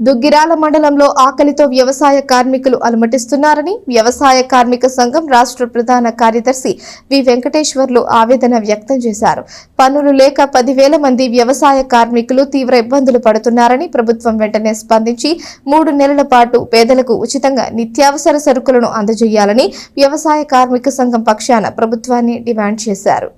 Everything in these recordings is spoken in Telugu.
దుగ్గిరాల మండలంలో ఆకలితో వ్యవసాయ కార్మికులు అలమటిస్తున్నారని వ్యవసాయ కార్మిక సంఘం రాష్ట్ర ప్రధాన కార్యదర్శి వి వెంకటేశ్వర్లు ఆవేదన వ్యక్తం చేశారు. పనులు లేక పదివేల మంది వ్యవసాయ కార్మికులు తీవ్ర ఇబ్బందులు పడుతున్నారని ప్రభుత్వం వెంటనే స్పందించి మూడు నెలల పాటు పేదలకు ఉచితంగా నిత్యావసర సరుకులను అందజేయాలని వ్యవసాయ కార్మిక సంఘం పక్షాన ప్రభుత్వాన్ని డిమాండ్ చేశారు.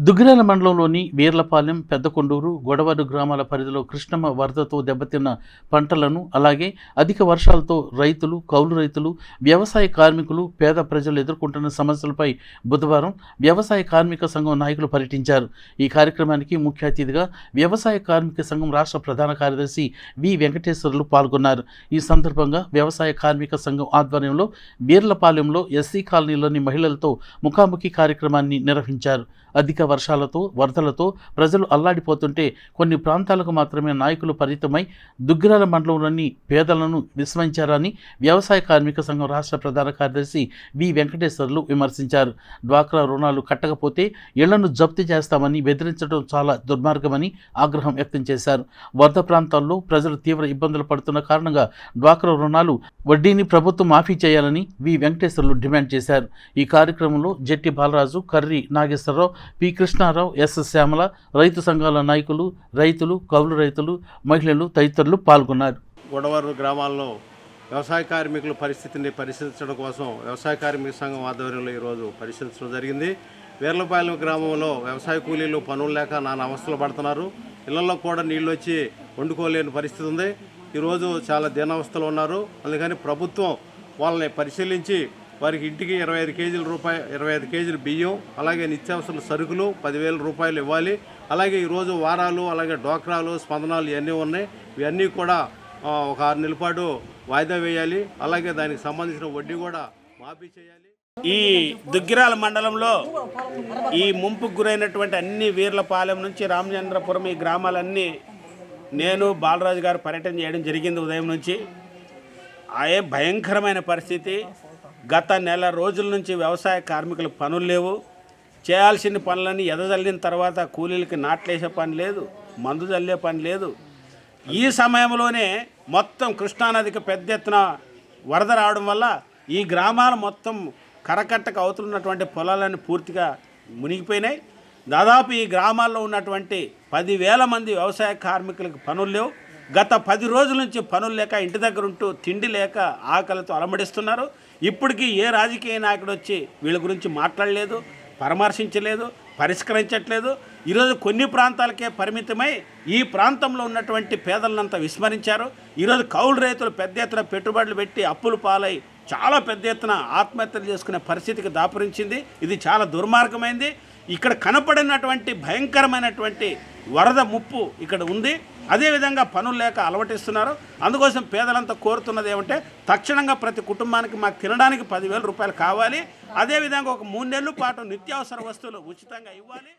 దుగ్గిరాల మండలంలోని వీర్లపాలెం పెద్దకొండూరు గొడవరు గ్రామాల పరిధిలో కృష్ణమ్మ వరదతో దెబ్బతిన్న పంటలను అలాగే అధిక వర్షాలతో రైతులు కౌలు రైతులు వ్యవసాయ కార్మికులు పేద ప్రజలు ఎదుర్కొంటున్న సమస్యలపై బుధవారం వ్యవసాయ కార్మిక సంఘం నాయకులు పర్యటించారు. ఈ కార్యక్రమానికి ముఖ్య అతిథిగా వ్యవసాయ కార్మిక సంఘం రాష్ట్ర ప్రధాన కార్యదర్శి వి. వెంకటేశ్వర్లు పాల్గొన్నారు. ఈ సందర్భంగా వ్యవసాయ కార్మిక సంఘం ఆధ్వర్యంలో బీర్లపాలెంలో ఎస్సీ కాలనీలోని మహిళలతో ముఖాముఖి కార్యక్రమాన్ని నిర్వహించారు. అధిక వర్షాలతో వరదలతో ప్రజలు అల్లాడిపోతుంటే కొన్ని ప్రాంతాలకు మాత్రమే నాయకులు పరిమితమై దుగ్గిరాల మండలంలోని పేదలను విస్మరించారని వ్యవసాయ కార్మిక సంఘం రాష్ట్ర ప్రధాన కార్యదర్శి వి. వెంకటేశ్వర్లు విమర్శించారు. డ్వాక్రా రుణాలు కట్టకపోతే ఇళ్ళను జప్తు చేస్తామని బెదిరించడం చాలా దుర్మార్గమని ఆగ్రహం వ్యక్తం చేశారు. వరద ప్రాంతాల్లో ప్రజలు తీవ్ర ఇబ్బందులు పడుతున్న కారణంగా డ్వాక్రా రుణాలు వడ్డీని ప్రభుత్వం మాఫీ చేయాలని వి. వెంకటేశ్వర్లు డిమాండ్ చేశారు. ఈ కార్యక్రమంలో జెట్టి బాలరాజు కర్రి నాగేశ్వరరావు పి. కృష్ణారావు ఎస్. శ్యామల రైతు సంఘాల నాయకులు రైతులు కౌలు రైతులు మహిళలు తదితరులు పాల్గొన్నారు. గొడవరు గ్రామాల్లో వ్యవసాయ కార్మికుల పరిస్థితిని పరిశీలించడం కోసం వ్యవసాయ కార్మిక సంఘం ఆధ్వర్యంలో ఈరోజు పరిశీలించడం జరిగింది. వీర్లపాలెం గ్రామంలో వ్యవసాయ కూలీలు పనులు లేక నానా అవస్థలు పడుతున్నారు. ఇళ్ళలో కూడా నీళ్ళు వచ్చి వండుకోలేని పరిస్థితి ఉంది. ఈరోజు చాలా దీనావస్థలు ఉన్నారు. అందుకని ప్రభుత్వం వాళ్ళని పరిశీలించి వారికి ఇంటికి ఇరవై ఐదు కేజీల రూపాయ ఇరవై ఐదు కేజీలు బియ్యం అలాగే నిత్యావసర సరుకులు పదివేల రూపాయలు ఇవ్వాలి. అలాగే ఈరోజు వారాలు అలాగే డోక్రాలు స్పందనాలు ఇవన్నీ ఉన్నాయి. ఇవన్నీ కూడా ఒక ఆరు నెలల పాటు వాయిదా వేయాలి. అలాగే దానికి సంబంధించిన వడ్డీ కూడా మాఫీ చేయాలి. ఈ దుగ్గిరాల మండలంలో ఈ ముంపుకు గురైనటువంటి అన్ని వీర్లపాలెం నుంచి రామచంద్రపురం ఈ గ్రామాలన్నీ నేను బాలరాజు గారు పర్యటన చేయడం జరిగింది ఉదయం నుంచి. ఆయే భయంకరమైన పరిస్థితి. గత నెల రోజుల నుంచి వ్యవసాయ కార్మికులకు పనులు లేవు. చేయాల్సిన పనులన్నీ ఎదజల్లిన తర్వాత కూలీలకి నాట్లేసే పని లేదు మందు చల్లే పని లేదు. ఈ సమయంలోనే మొత్తం కృష్ణానదికి పెద్ద ఎత్తున వరద రావడం వల్ల ఈ గ్రామాలు మొత్తం కరకట్టకు అవుతున్నటువంటి పొలాలన్నీ పూర్తిగా మునిగిపోయినాయి. దాదాపు ఈ గ్రామాల్లో ఉన్నటువంటి పదివేల మంది వ్యవసాయ కార్మికులకు పనులు లేవు. గత పది రోజుల నుంచి పనులు లేక ఇంటి దగ్గర ఉంటూ తిండి లేక ఆకలితో అలమడిస్తున్నారు. ఇప్పటికీ ఏ రాజకీయ నాయకుడు వచ్చి వీళ్ళ గురించి మాట్లాడలేదు పరామర్శించలేదు పరిష్కరించట్లేదు. ఈరోజు కొన్ని ప్రాంతాలకే పరిమితమై ఈ ప్రాంతంలో ఉన్నటువంటి పేదలనంతా విస్మరించారు. ఈరోజు కౌలు రైతులు పెద్ద ఎత్తున పెట్టుబడులు పెట్టి అప్పులు పాలై చాలా పెద్ద ఎత్తున ఆత్మహత్యలు చేసుకునే పరిస్థితికి దాపురించింది. ఇది చాలా దుర్మార్గమైంది. ఇక్కడ కనపడినటువంటి భయంకరమైనటువంటి వరద ముప్పు ఇక్కడ ఉంది. అదేవిధంగా పనులు లేక అలవటిస్తున్నారు అందుకోసం పేదలంతా కోరుతున్నది ఏమంటే తక్షణంగా ప్రతి కుటుంబానికి మాకు తినడానికి పదివేల రూపాయలు కావాలి. అదేవిధంగా ఒక మూడు నెలల పాటు నిత్యావసర వస్తువులు ఉచితంగా ఇవ్వాలి.